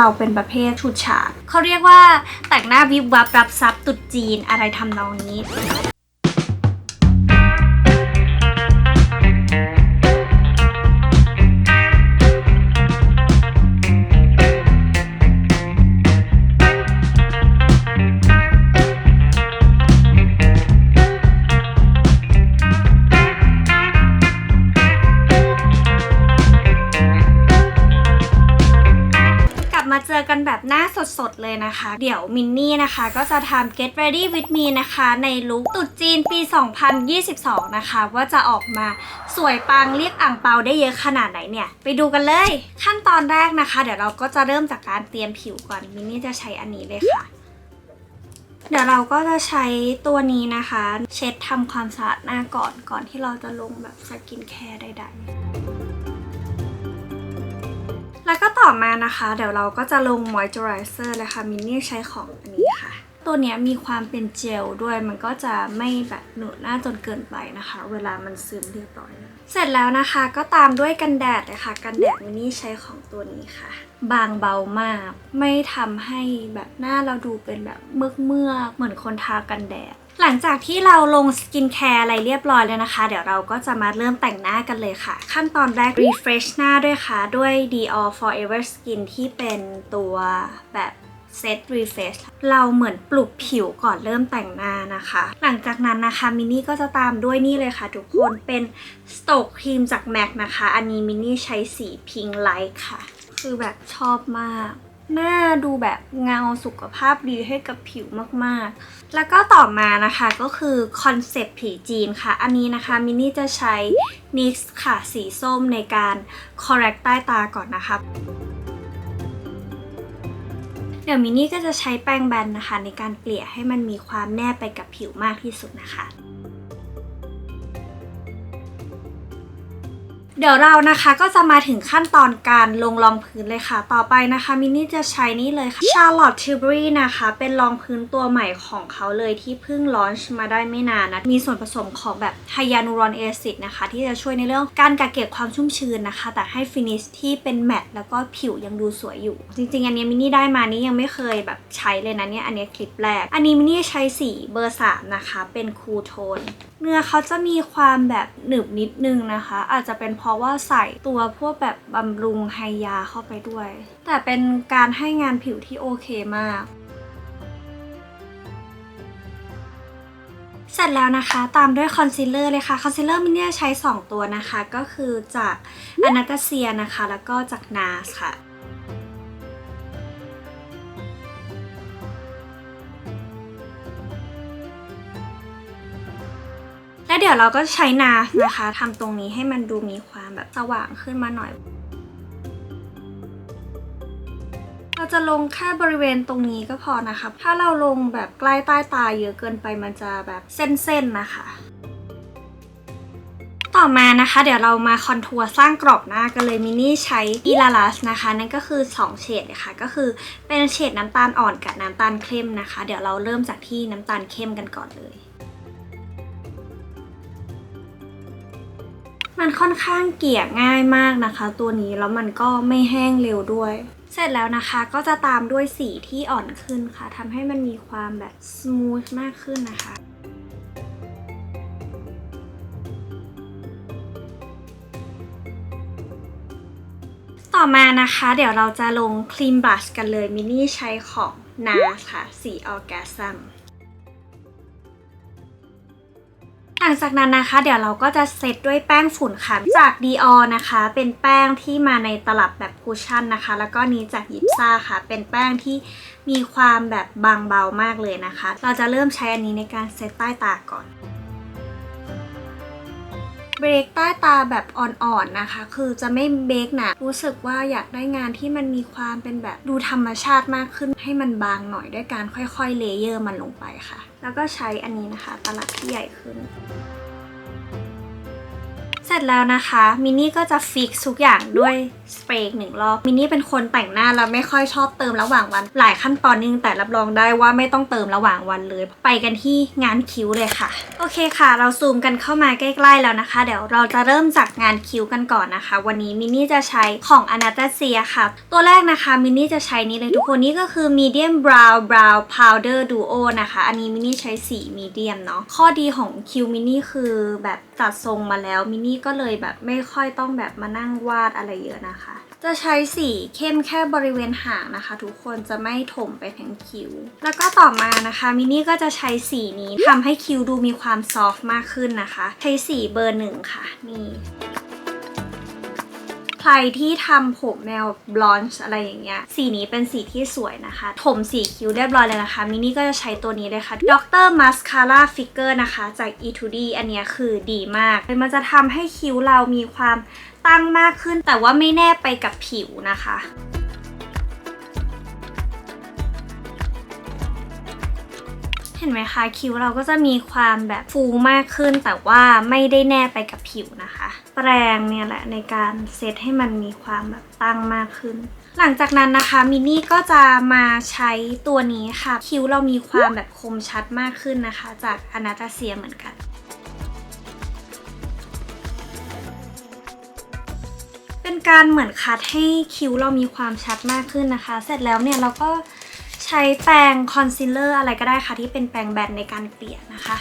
เราเป็นประเภทชุดฉาดเขาเรียกว่าแต่งหน้าวิบวับรับซับตุดจีนอะไรทำนองนี้ แบบหน้าสดๆเลยนะคะ เดี๋ยวมินนี่นะคะ ก็จะทำ Get Ready with me นะคะ ในลุคตรุษจีนปี 2022 นะคะ ว่าจะออกมาสวยปังเรียกอ่างเปาได้เยอะขนาดไหนเนี่ย ไปดูกันเลย ขั้นตอนแรกนะคะ เดี๋ยวเราก็จะเริ่มจากการเตรียมผิวก่อนมินนี่จะใช้อันนี้เลยค่ะเดี๋ยวเราก็จะใช้ตัวนี้นะคะ เช็ดทำความสะอาดหน้าก่อนก่อนที่เราจะลงแบบสกินแคร์ใดๆ แล้วก็ต่อมานะคะ เดี๋ยวเราก็จะลงมอยเจอไรเซอร์เลยค่ะมินนี่ใช้ของอันนี้ค่ะ ตัวนี้มีความเป็นเจลด้วยมันก็จะไม่แบบหนูดหน้าจนเกินไปนะคะ เวลามันซึมเรียบร้อย เสร็จแล้วนะคะก็ตามด้วยกันแดดเลยค่ะ กันแดดมินนี่ใช้ของตัวนี้ค่ะ บางเบามาก ไม่ทำให้แบบหน้าเราดูเป็นแบบเมือกเมือกเหมือนคนทากันแดด หลังจากที่เราลงสกินแคร์อะไรเรียบร้อยแล้วนะคะ เดี๋ยวเราก็จะมาเริ่มแต่งหน้ากันเลยค่ะ ขั้นตอนแรก refresh หน้าด้วยค่ะ ด้วย Dior Forever Skin ที่เป็นตัวแบบเซต refresh เราเหมือนปลุกผิวก่อนเริ่มแต่งหน้านะคะ หลังจากนั้นนะคะมินนี่ก็จะตามด้วยนี่เลยค่ะ ทุกคนเป็นสโตกครีมจาก MAC นะคะ อันนี้มินนี่ใช้สีพิงไลท์ค่ะ คือแบบชอบมาก หน้าดูแบบเงาสุขภาพดีให้กับผิวมากๆ แล้วก็ต่อมานะคะก็คือคอนเซปต์ผีจีนค่ะ อันนี้นะคะมินนี่จะใช้ NYX ค่ะสีส้มในการ correct ใต้ตาก่อนนะคะเดี๋ยวมินนี่ก็จะใช้แป้งแบนนะคะ ในการเกลี่ยให้มันมีความแนบไปกับผิวมากที่สุดนะคะ เดี๋ยวเรานะคะก็จะมาถึงขั้นตอนการลงรองพื้นเลยค่ะ ต่อไปนะคะมินนี่จะใช้นี่เลยค่ะ Charlotte Tilbury นะคะ เป็นรองพื้นตัวใหม่ของเขาเลยที่เพิ่งลอนช์มาได้ไม่นานนะ มีส่วนผสมของแบบไฮยานูรอนเอซิดนะคะ ที่จะช่วยในเรื่องการกักเก็บความชุ่มชื้นนะคะ แต่ให้ฟินิชที่เป็นแมตต์แล้วก็ผิวยังดูสวยอยู่ จริง ๆ อันนี้มินนี่ได้มานี่ยังไม่เคยแบบใช้เลยนะเนี่ยอันนี้คลิปแรก อันนี้มินนี่ใช้สีเบอร์สามนะคะเป็นคูลโทนเนื้อเขาจะมีความแบบหนึบนิดนึงนะคะ อาจจะเป็นเพราะว่าใส่ตัวพวกแบบบำรุงไฮยาเข้าไปด้วย แต่เป็นการให้งานผิวที่โอเคมาก เสร็จแล้วนะคะตามด้วยคอนซีลเลอร์เลยค่ะ คอนซีลเลอร์มินเนี่ยใช้ 2 ตัวนะคะ ก็คือจากอนาตาเซียนะคะ แล้วก็จากนาสค่ะ เดี๋ยวเราก็ใช้นานะคะทำตรงนี้ให้มันดูมีความแบบสว่างขึ้นมาหน่อย เราจะลงแค่บริเวณตรงนี้ก็พอนะคะ ถ้าเราลงแบบใกล้ใต้ตาเยอะเกินไปมันจะแบบเส้นๆนะคะต่อมานะคะ เดี๋ยวเรามาคอนทัวร์สร้างกรอบหน้ากันเลยมินี่ใช้อีลาลัสนะคะ นั่นก็คือ 2 เฉดเลยค่ะก็คือเป็นเฉดน้ำตาลอ่อนกับน้ำตาลเข้มนะคะ เดี๋ยวเราเริ่มจากที่น้ำตาลเข้มกันก่อนเลย มันค่อนข้างเกลี่ยง่ายมากนะคะ ตัวนี้แล้วมันก็ไม่แห้งเร็วด้วย เสร็จแล้วนะคะก็จะตามด้วยสีที่อ่อนขึ้นค่ะทำให้มันมีความแบบสมูทมากขึ้นนะคะต่อมานะคะเดี๋ยวเราจะลงครีมบลัชกันเลยมินนี่ใช้ของนาค่ะ สีออร์แกซัม หลังจากนั้นนะคะ เดี๋ยวเราก็จะเซตด้วยแป้งฝุ่นค่ะ จาก Dior นะคะ เป็นแป้งที่มาในตลับแบบคุชชั่นนะคะ แล้วก็นี้จากยิปซ่าค่ะ เป็นแป้งที่มีความแบบบางเบามากเลยนะคะ เราจะเริ่มใช้อันนี้ในการเซตใต้ตาก่อน เบรกใต้ตาแบบอ่อนๆนะคะ คือจะไม่เบรกหนะรู้สึกว่าอยากได้งานที่มันมีความเป็นแบบดูธรรมชาติมากขึ้น ให้มันบางหน่อยด้วยการค่อยๆเลเยอร์มันลงไปค่ะ แล้วก็ใช้อันนี้นะคะ ตลับที่ใหญ่ขึ้น เสร็จแล้วนะคะมินนี่ก็จะฟิกทุกอย่างด้วยสเปรย์หนึ่งรอบมินนี่เป็นคนแต่งหน้าแล้วไม่ค่อยชอบเติมระหว่างวัน หลายขั้นตอนนึงแต่รับรองได้ว่าไม่ต้องเติมระหว่างวันเลย ไปกันที่งานคิ้วเลยค่ะ โอเคค่ะ เราซูมกันเข้ามาใกล้ๆแล้วนะคะ เดี๋ยวเราจะเริ่มจากงานคิ้วกันก่อนนะคะ วันนี้มินนี่จะใช้ของ Anastasia ค่ะ ตัวแรกนะคะมินนี่จะใช้นี้เลยทุกคนนี่ก็คือ medium brow brow powder duo นะคะ อันนี้มินนี่ใช้สี medium เนาะข้อดีของคิ้วมินนี่คือแบบตัดทรงมาแล้วมินนี่ก็เลยแบบไม่ค่อยต้องแบบมานั่งวาดอะไรเยอะนะคะ จะใช้สีเข้มแค่บริเวณหางนะคะ ทุกคนจะไม่ถมไปทั้งคิ้ว แล้วก็ต่อมานะคะมินนี่ก็จะใช้สีนี้ทำให้คิ้วดูมีความซอฟต์มากขึ้นนะคะ ใช้สีเบอร์หนึ่งค่ะนี่ ใครที่ทำผมแนวบลอนช์อะไรอย่างเงี้ย สีนี้เป็นสีที่สวยนะคะ ถมสีคิ้วเรียบร้อยเลยนะคะ มินนี่ก็จะใช้ตัวนี้เลยค่ะ Dr. Mascara Figure นะคะ จาก E2D อันเนี้ยคือดีมาก มันจะทำให้คิ้วเรามีความตั้งมากขึ้น แต่ว่าไม่แนบไปกับผิวนะคะ เห็นไหมคะคิ้วเราก็จะมีความแบบฟูมากขึ้น แต่ว่าไม่ได้แนบไปกับผิวนะคะ แปรงเนี่ยแหละในการเซตให้มันมีความแบบตั้งมากขึ้น หลังจากนั้นนะคะมินนี่ก็จะมาใช้ตัวนี้ค่ะ คิ้วเรามีความแบบคมชัดมากขึ้นนะคะ จากอนาตาเซียเหมือนกันเป็นการเหมือนคัดให้คิ้วเรามีความชัดมากขึ้นนะคะ เสร็จแล้วเนี่ยเราก็ ช้แปรงคอนซีลเลอร์อะไรก็ได้ค่ะ ที่เป็นแปรงแบนในการเกลี่ยนะคะ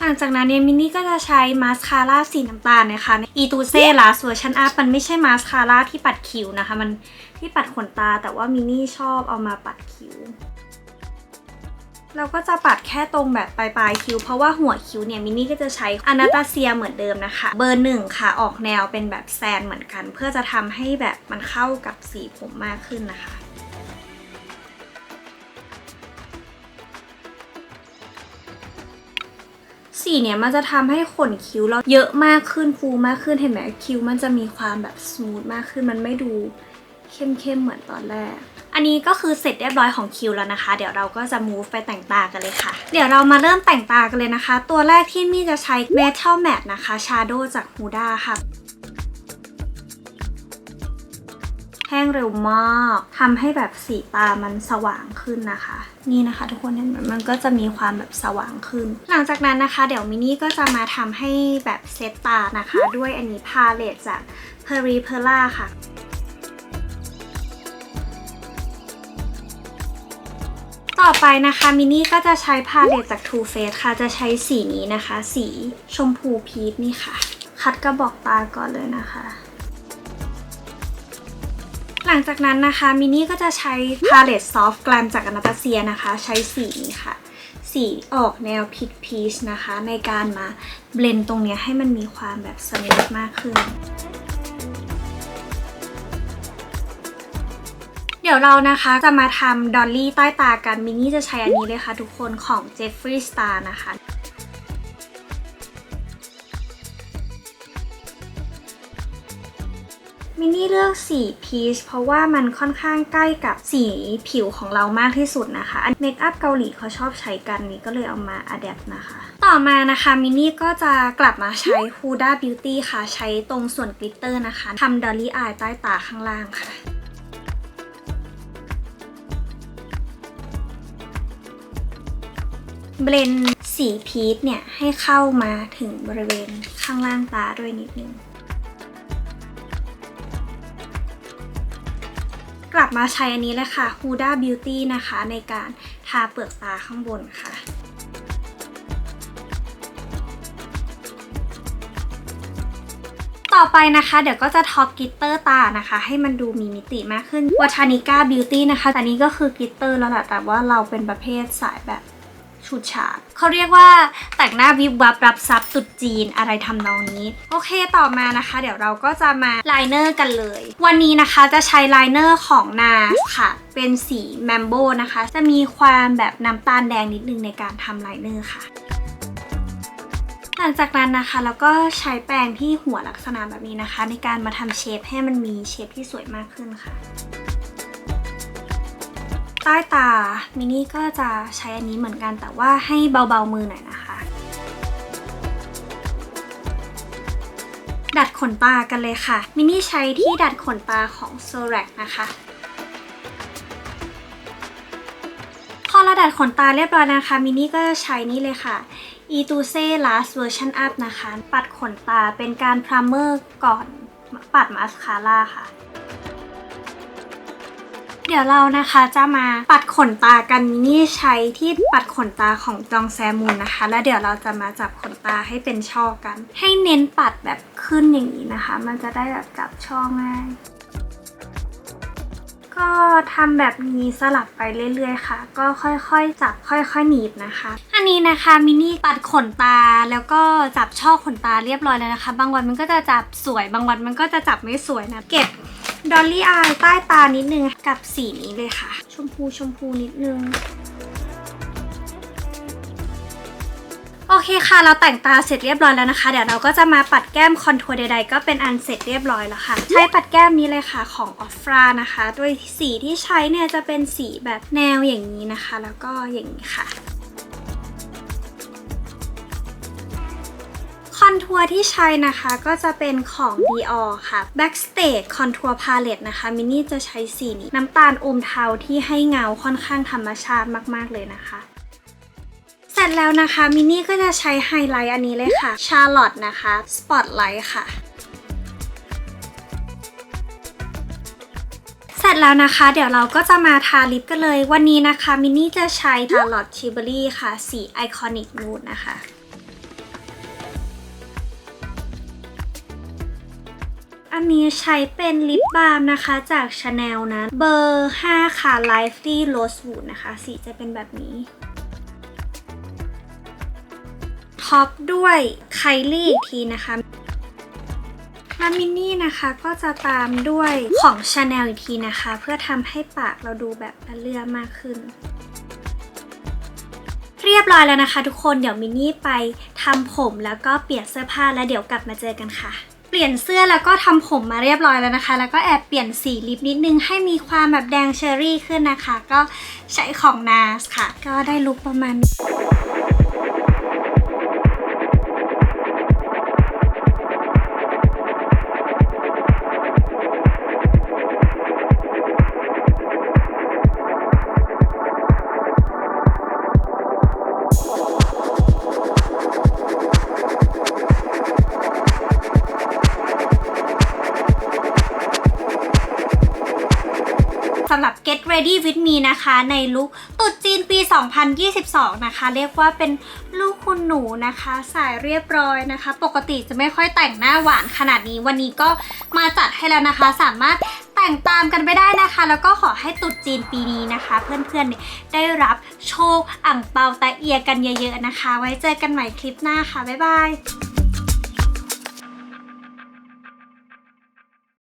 หลังจากนั้นเนี่ยมินนี่ก็จะใช้มาสคาร่าสีน้ำตาลนะคะอีตูเซ่ลาสเวอร์ชันอัพมันไม่ใช่มาสคาร่าที่ปัดคิ้วนะคะ มันที่ปัดขนตาแต่ว่ามินนี่ชอบเอามาปัดคิ้ว เราก็จะปัดแค่ตรงแบบปลายปลายคิ้ว เพราะว่าหัวคิ้วเนี่ยมินนี่ก็จะใช้อนาตาเซียเหมือนเดิมนะคะ เบอร์หนึ่งค่ะ ออกแนวเป็นแบบแซนเหมือนกัน เพื่อจะทำให้แบบมันเข้ากับสีผมมากขึ้นนะคะสีเนี่ยมันจะทำให้ขนคิ้วเราเยอะมากขึ้นฟูมากขึ้นเห็นไหมคิ้วมันจะมีความแบบสมูทมากขึ้นมันไม่ดูเข้มๆเหมือนตอนแรก อันนี้ก็คือเสร็จเรียบร้อยของคิวแล้วนะคะ เดี๋ยวเราก็จะ move ไปแต่งตากันเลยค่ะ เดี๋ยวเรามาเริ่มแต่งตากันเลยนะคะ ตัวแรกที่มี่จะใช้ Metal Matte นะคะ Shadow จาก Huda ค่ะแห้งเร็วมากทำให้แบบสีตามันสว่างขึ้นนะคะ นี่นะคะ ทุกคนเห็นไหมมันก็จะมีความแบบสว่างขึ้น หลังจากนั้นนะคะ เดี๋ยวมินี่ก็จะมาทำให้แบบเซตตานะคะ ด้วยอันนี้พาเลตจาก p e r i p e r l a ค่ะ ต่อไปนะคะมินี่ก็จะใช้พาเลตจาก Too Faced ค่ะ จะใช้สีนี้นะคะ สีชมพูพีชนี่ค่ะ คัดกระบอกตาก่อนเลยนะคะ หลังจากนั้นนะคะมินี่ก็จะใช้พาเลตซอฟต์แกลมจากอนาตาเซียนะคะ ใช้สีนี้ค่ะ สีออกแนวพิกพีชนะคะ ในการมาเบลนตรงนี้ให้มันมีความแบบสมูทมากขึ้น เดี๋ยวเรานะคะจะมาทำดอลลี่ใต้ตากันมินนี่จะใช้อันนี้เลยค่ะทุกคนของ Jeffree Star นะคะมินนี่เลือกสีพีชเพราะว่ามันค่อนข้างใกล้กับสีผิวของเรามากที่สุดนะคะเมคอัพเกาหลีเขาชอบใช้กันนี้ก็เลยเอามาอัดแอปนะคะ ต่อมานะคะมินนี่ก็จะกลับมาใช้ Huda Beauty ค่ะ ใช้ตรงส่วนกลิตเตอร์นะคะทำดอลลี่อายใต้ตาข้างล่างค่ะ เบลนสีพีชเนี่ย ให้เข้ามาถึงบริเวณข้างล่างตาด้วยนิดนึง กลับมาใช้อันนี้เลยค่ะ Huda Beauty นะคะในการทาเปลือกตาข้างบนค่ะต่อไปนะคะเดี๋ยวก็จะท็อปกิตเตอร์ตานะคะ ให้มันดูมีมิติมากขึ้นวัชานิก้าบิวตี้นะคะแต่นี้ก็คือกิตเตอร์แล้วแหละแต่ว่าเราเป็นประเภทสายแบบ ฉูดฉาดเขาเรียกว่าแต่งหน้าวิบวับรับซับตุดจีนอะไรทำนองนี้ โอเคต่อมานะคะ เดี๋ยวเราก็จะมาไลเนอร์กันเลย วันนี้นะคะจะใช้ไลเนอร์ของนาค่ะ เป็นสีแมมโบนะคะ จะมีความแบบน้ำตาลแดงนิดนึงในการทำไลเนอร์ค่ะหลังจากนั้นนะคะแล้วก็ใช้แปรงที่หัวลักษณะแบบนี้นะคะ ในการมาทำเชฟให้มันมีเชฟที่สวยมากขึ้นค่ะ ใต้ตามินี่ก็จะใช้อันนี้เหมือนกันแต่ว่าให้เบาๆมือหน่อยนะคะ ดัดขนตากันเลยค่ะ มินี่ใช้ที่ดัดขนตาของ s o r a c นะคะพอเราดัดขนตาเรียบร้อยนะคะ มินี่ก็จะใช้นี่เลยค่ะ e t u s e last version up นะคะ ปัดขนตาเป็นการพรามเมอร์ก่อนปัดมาสคาร่าค่ะ เดี๋ยวเรานะคะจะมาปัดขนตากันมินี่ใช้ที่ปัดขนตาของจองแซมุนนะคะ แล้วเดี๋ยวเราจะมาจับขนตาให้เป็นช่อกัน ให้เน้นปัดแบบขึ้นอย่างนี้นะคะ มันจะได้แบบจับช่อง่าย ก็ทำแบบนี้สลับไปเรื่อยๆค่ะ ก็ค่อยๆ จับค่อยๆหนีบนะคะ อันนี้นะคะมินนี่ปัดขนตาแล้วก็จับช่อขนตาเรียบร้อยแล้วนะคะ บางวันมันก็จะจับสวย บางวันมันก็จะจับไม่สวยนะ เก็บ ดอลลี่อายใต้ตานิดนึงกับสีนี้เลยค่ะ ชมพูชมพูนิดนึงโอเคค่ะ เราแต่งตาเสร็จเรียบร้อยแล้วนะคะ เดี๋ยวเราก็จะมาปัดแก้มคอนทัวร์ใดๆ ก็เป็นอันเสร็จเรียบร้อยแล้วค่ะ ใช้ปัดแก้มนี้เลยค่ะของออฟฟรานะคะโดยสีที่ใช้เนี่ยจะเป็นสีแบบแนวอย่างนี้นะคะ แล้วก็อย่างนี้ค่ะ อนทัวร์ที่ใช้นะคะก็จะเป็นของ Dior ค่ะ Backstage Contour Palette นะคะมินนี่จะใช้สีนี้ น้ำตาลอมเทาที่ให้เงาค่อนข้างธรรมชาติมากๆเลยนะคะเสร็จแล้วนะคะมินนี่ก็จะใช้ไฮไลท์อันนี้เลยค่ะ Charlotte นะคะ Spotlight ค่ะเสร็จแล้วนะคะ เดี๋ยวเราก็จะมาทาลิปกันเลย วันนี้นะคะมินนี่จะใช้ Charlotte Tilbury ค่ะ สี Iconic Nude นะคะ อันนี้ใช้เป็นลิปบาล์มนะคะจาก Chanel นะ เบอร์ 5 ค่ะ Lively Rosewood นะคะ สีจะเป็นแบบนี้ ท็อปด้วยไคลี่อีกทีนะคะล้วมินนี่นะคะก็จะตามด้วยของ Chanel อีกทีนะคะ เพื่อทำให้ปากเราดูแบบละเลื่อมากขึ้น เรียบร้อยแล้วนะคะทุกคนเดี๋ยวมินนี่ไปทำผมแล้วก็เปลี่ยนเสื้อผ้าแล้วเดี๋ยวกลับมาเจอกันค่ะ ปลี่ยนเสื้อแล้วก็ทำผมมาเรียบร้อยแล้วนะคะ แล้วก็แอบเปลี่ยนสีลิปนิดนึงให้มีความแบบแดงเชอรี่ขึ้นนะคะ ก็ใช้ของ NARS ค่ะ ก็ได้ลุคประมาณนี้ ในลุคตรุษจีนปี 2022 นะคะ เรียกว่าเป็นลูกคุณหนูนะคะ สายเรียบร้อยนะคะ ปกติจะไม่ค่อยแต่งหน้าหวานขนาดนี้วันนี้ก็มาจัดให้แล้วนะคะ สามารถแต่งตามกันไปได้นะคะ แล้วก็ขอให้ตรุษจีนปีนี้นะคะ เพื่อนๆเนี่ยได้รับโชคอ่างเปาตะเอียกันเยอะๆนะคะ ไว้เจอกันใหม่คลิปหน้าค่ะบ๊ายบาย